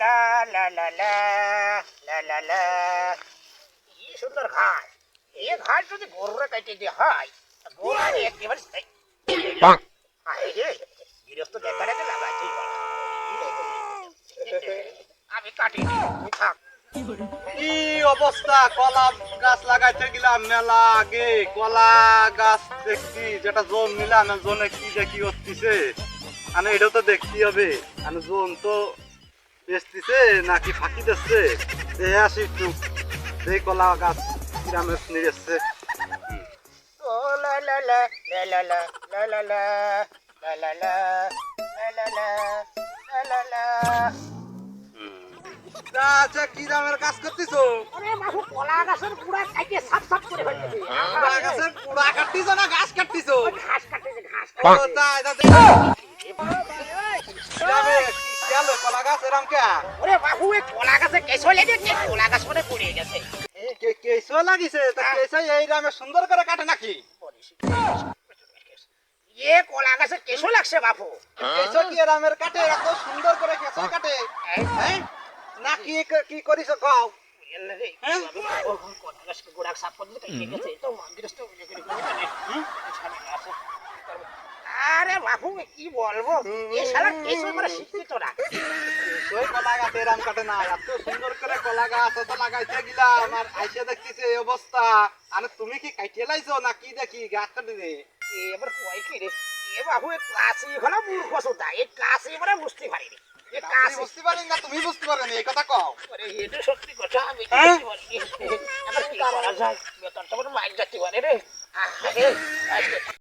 লা লা লা লা লা লা লা। কি সুন্দর ঘাস। এই ঘাস যদি গরুরা কাটে দিয়ে হয় গোড়া একেবারে গৃহস্থ অবস্থা? কলা গাছ লাগাইতে গেলাম মেলা আগে। কলা গাছ দেখছি যেটা জোন নিলাম জোনে কি দেখি হচ্ছে মানে এটাও তো দেখতেই হবে। আমি জোন তো বেচতেছে নাকি ফাঁকি দিচ্ছে? আসি একটু। সেই কলা গাছ কিরামে নিয়ে যাচ্ছে কি দামের কাজ করতেছো? কলা গাছের পুরা কাটিয়ে সাফ সাফ করে ফেলতেছি কলা গাছের পুরা কাটতেছো না ঘাস কাটতেছো? ঘাস কাটতেছে ঘাস কে ওরে বাবু এই কলা গাছে কেঁচো লেগে গেছে কলা গাছ মনে পড়ে গেছে। কেঁচো লাগিছে? তা কেঁচো এই রামে সুন্দর করে কাটে নাকি? এ কলা গাছে কেঁচো লাগছে বাবু কেঁচো কি রামের কাটে? এত সুন্দর করে কেঁচো কাটে। হ্যাঁ। না কি কি করিস কও? হ্যাঁ? মন্দিরস্থ আরে বাবু কি বলব? এ শালা কেঁচো করে শিক্ষিত না কলা গাছ এরাম কাটে না এত সুন্দর করে কলা গাছ এত লাগাইতে গেলাম আর আইসে দেখতেছে এই অবস্থা। আরে তুমি কি কাটিয়ে লাইছো না কি দেখি গাছ কাটে দে? এবার কয় কি রে? এ বাবু এ ক্লাসে হলো মূর্খ সুদা এই ক্লাসে এবারে বুঝতে পারিনি। এ ক্লাসে বুঝতে পারি না তুমি বুঝতে পারো এই কথা কও। আরে এটা সত্যি কথা আমি কি হ্যাঁ? এবার কি করা যায়? বেতনটা বড় মাইল যাচ্ছে রে। আরে